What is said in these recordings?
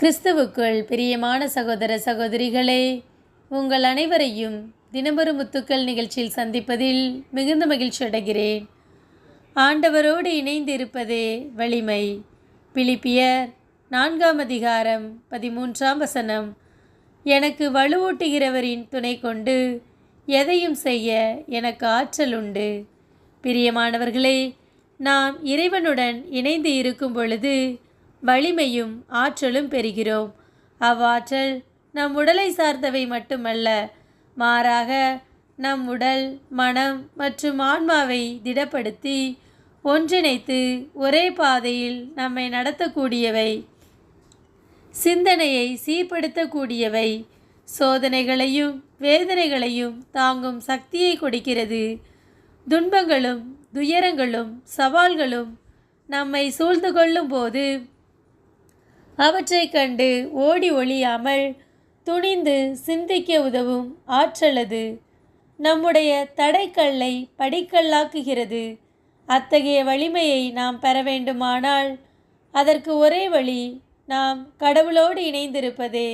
கிறிஸ்துவுக்குள் பிரியமான சகோதர சகோதரிகளே உங்கள் அனைவரையும் தினமொரு முத்துக்கள் நிகழ்ச்சியில் சந்திப்பதில் மிகுந்த மகிழ்ச்சி அடைகிறேன். ஆண்டவரோடு இணைந்து இருப்பதே வலிமை. பிலிப்பியர் நான்காம் அதிகாரம் பதிமூன்றாம் வசனம். எனக்கு வலுவூட்டுகிறவரின் துணை கொண்டு எதையும் செய்ய எனக்கு ஆற்றல் உண்டு. பிரியமானவர்களே நாம் இறைவனுடன் இணைந்து இருக்கும் பொழுது வலிமையும் ஆற்றலும் பெறுகிறோம். அவ்வாற்றல் நம் உடலை சார்ந்தவை மட்டுமல்ல மாறாக நம் உடல் மனம் மற்றும் ஆன்மாவை திடப்படுத்தி ஒன்றிணைத்து ஒரே பாதையில் நம்மை நடத்தக்கூடியவை சிந்தனையை சீர்படுத்தக்கூடியவை சோதனைகளையும் வேதனைகளையும் தாங்கும் சக்தியை கொடுக்கிறது. துன்பங்களும் துயரங்களும் சவால்களும் நம்மை சூழ்ந்து கொள்ளும் போது அவற்றை கண்டு ஓடி ஒளியாமல் துணிந்து சிந்திக்க உதவும் ஆற்றலது. நம்முடைய தடைக்கல்லை படிக்கல்லாக்குகிறது. அத்தகைய வலிமையை நாம் பெற வேண்டுமானால் அதற்கு ஒரே வழி நாம் கடவுளோடு இணைந்திருப்பதே.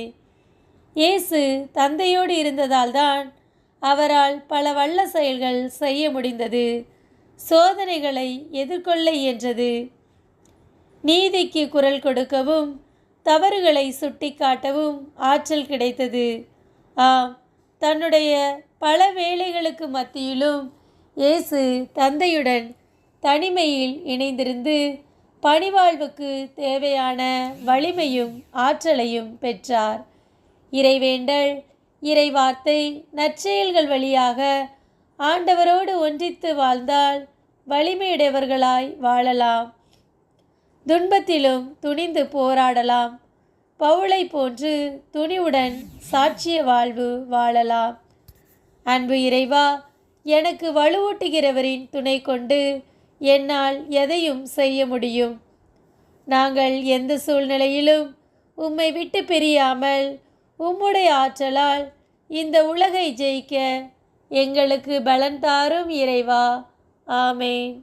இயேசு தந்தையோடு இருந்ததால்தான் அவரால் பல வல்ல செயல்கள் செய்ய முடிந்தது. சோதனைகளை எதிர்கொள்ள இயன்றது நீதிக்கு குரல் கொடுக்கவும் தவறுகளை சுட்டிக்காட்டவும் ஆற்றல் கிடைத்தது. ஆம் தன்னுடைய பல வேலைகளுக்கு மத்தியிலும் இயேசு தந்தையுடன் தனிமையில் இணைந்திருந்து பணிவாழ்வுக்கு தேவையான வலிமையும் ஆற்றலையும் பெற்றார். இறைவேண்டல் இறைவார்த்தை நற்செயல்கள் வழியாக ஆண்டவரோடு ஒன்றித்து வாழ்ந்தால் வலிமையுடையவர்களாய் வாழலாம். துன்பத்திலும் துணிந்து போராடலாம். பவுளை போன்று துணிவுடன் சாட்சிய வாழ்வு வாழலாம். அன்பு இறைவா எனக்கு வலுவூட்டுகிறவரின் துணை கொண்டு என்னால் எதையும் செய்ய முடியும். நாங்கள் எந்த சூழ்நிலையிலும் உம்மை விட்டு பிரியாமல் உம்முடைய ஆற்றலால் இந்த உலகை ஜெயிக்க எங்களுக்கு பலன் தாரும் இறைவா. ஆமேன்.